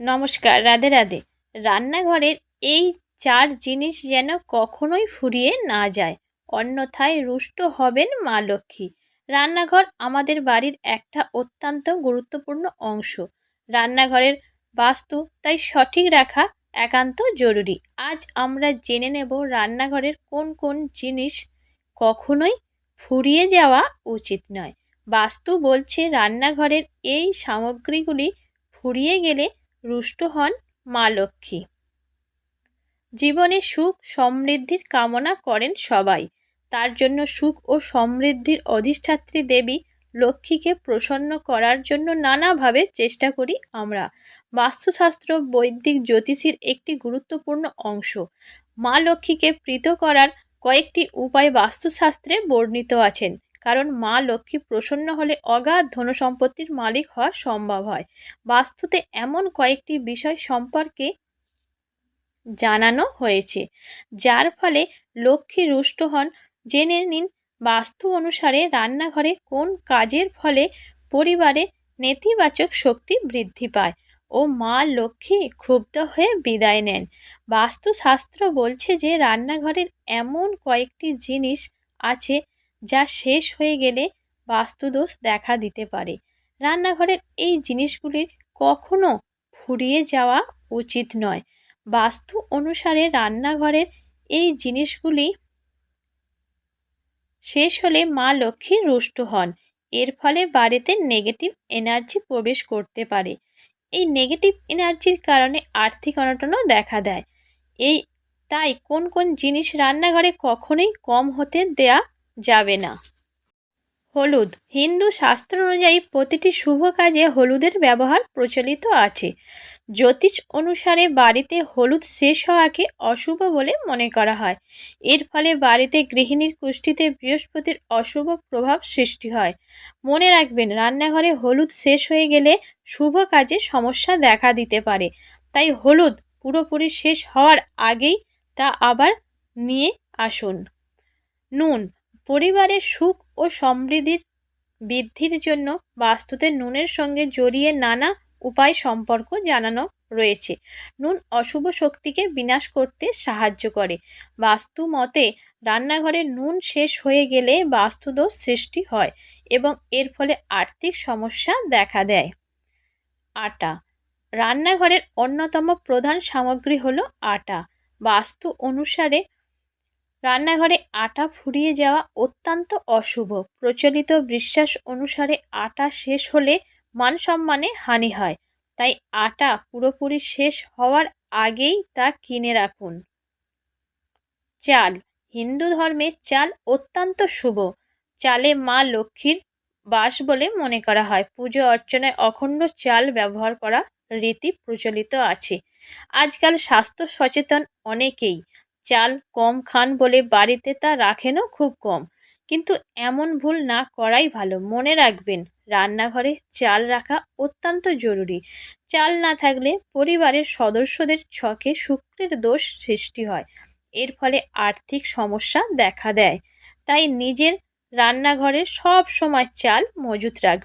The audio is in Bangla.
নমস্কার, রাধে রাধে। রান্নাঘরের এই চার জিনিস যেন কখনোই ফুরিয়ে না যায়, অন্যথায় রুষ্ট হবেন মা লক্ষ্মী। রান্নাঘর আমাদের বাড়ির একটা অত্যন্ত গুরুত্বপূর্ণ অংশ। রান্নাঘরের বাস্তু তাই সঠিক রাখা একান্ত জরুরি। আজ আমরা জেনে নেব রান্নাঘরের কোন কোন জিনিস কখনোই ফুরিয়ে যাওয়া উচিত নয়। বাস্তু বলছে রান্নাঘরের এই সামগ্রীগুলি ফুরিয়ে গেলে রুষ্ট হন মা লক্ষ্মী। জীবনে সুখ সমৃদ্ধির কামনা করেন সবাই। তার জন্য সুখ ও সমৃদ্ধির অধিষ্ঠাত্রী দেবী লক্ষ্মীকে প্রসন্ন করার জন্য নানাভাবে চেষ্টা করি আমরা। বাস্তুশাস্ত্র, বৈদিক জ্যোতিষীর একটি গুরুত্বপূর্ণ অংশ। মা লক্ষ্মীকে প্রীত করার কয়েকটি উপায় বাস্তুশাস্ত্রে বর্ণিত আছেন। কারণ মা লক্ষ্মী প্রসন্ন হলে অগাধ ধনসম্পত্তির মালিক হওয়া সম্ভব হয়। বাস্তুতে এমন কয়েকটি বিষয় সম্পর্কে জানানো হয়েছে, যার ফলে লক্ষ্মী রুষ্ট হন। জেনে নিন, বাস্তু অনুসারে রান্নাঘরে কোন কাজের ফলে পরিবারে নেতিবাচক শক্তি বৃদ্ধি পায় ও মা লক্ষ্মী ক্ষুব্ধ হয়ে বিদায় নেন। বাস্তুশাস্ত্র বলছে যে রান্নাঘরের এমন কয়েকটি জিনিস আছে যা শেষ হয়ে গেলে বাস্তুদোষ দেখা দিতে পারে। রান্নাঘরের এই জিনিসগুলির কখনো ফুরিয়ে যাওয়া উচিত নয়। বাস্তু অনুসারে রান্নাঘরের এই জিনিসগুলি শেষ হলে মা লক্ষ্মী রুষ্ট হন। এর ফলে বাড়িতে নেগেটিভ এনার্জি প্রবেশ করতে পারে। এই নেগেটিভ এনার্জির কারণে আর্থিক অনটনও দেখা দেয়। এই, তাই কোন কোন জিনিস রান্নাঘরে কখনোই কম হতে দেয়া যাবে না। হলুদ, হিন্দু শাস্ত্র অনুযায়ী প্রতিটি শুভ কাজে হলুদের ব্যবহার প্রচলিত আছে। জ্যোতিষ অনুসারে বাড়িতে হলুদ শেষ হওয়াকে অশুভ বলে মনে করা হয়। এর ফলে বাড়িতে গৃহিণীর কুষ্টিতে বৃহস্পতির অশুভ প্রভাব সৃষ্টি হয়। মনে রাখবেন, রান্নাঘরে হলুদ শেষ হয়ে গেলে শুভ কাজে সমস্যা দেখা দিতে পারে। তাই হলুদ পুরোপুরি শেষ হওয়ার আগেই তা আবার নিয়ে আসুন। নুন পরিবারের সুখ ও সমৃদ্ধির বৃদ্ধির জন্য বাস্তুতে নুনের সঙ্গে জড়িয়ে নানা উপায় সম্পর্ক জানানো রয়েছে। নুন অশুভ শক্তিকে বিনাশ করতে সাহায্য করে। বাস্তু মতে, রান্নাঘরে নুন শেষ হয়ে গেলে বাস্তুদোষ সৃষ্টি হয় এবং এর ফলে আর্থিক সমস্যা দেখা দেয়। আটা রান্নাঘরের অন্যতম প্রধান সামগ্রী হলো আটা। বাস্তু অনুসারে রান্নাঘরে আটা ফুরিয়ে যাওয়া অত্যন্ত অশুভ। প্রচলিত বিশ্বাস অনুসারে আটা শেষ হলে মান সম্মানে হানি হয়। তাই আটা পুরোপুরি শেষ হওয়ার আগেই তা কিনে রাখুন। চাল। হিন্দু ধর্মে চাল অত্যন্ত শুভ। চালে মা লক্ষ্মীর বাস বলে মনে করা হয়। পুজো অর্চনায় অখণ্ড চাল ব্যবহার করা রীতি প্রচলিত আছে। আজকাল স্বাস্থ্য সচেতন অনেকেই। চাল কম খান বলে বাড়িতে তা রাখেনও খুব কম। কিন্তু এমন ভুল না করাই ভালো, মনে রাখবেন, রান্নাঘরে চাল রাখা অত্যন্ত জরুরি। চাল না থাকলে পরিবারের সদস্যদের ছকে শুক্রের দোষ সৃষ্টি হয়, এর ফলে আর্থিক সমস্যা দেখা দেয়। তাই নিজের রান্নাঘরে সব সময় চাল মজুত রাখবে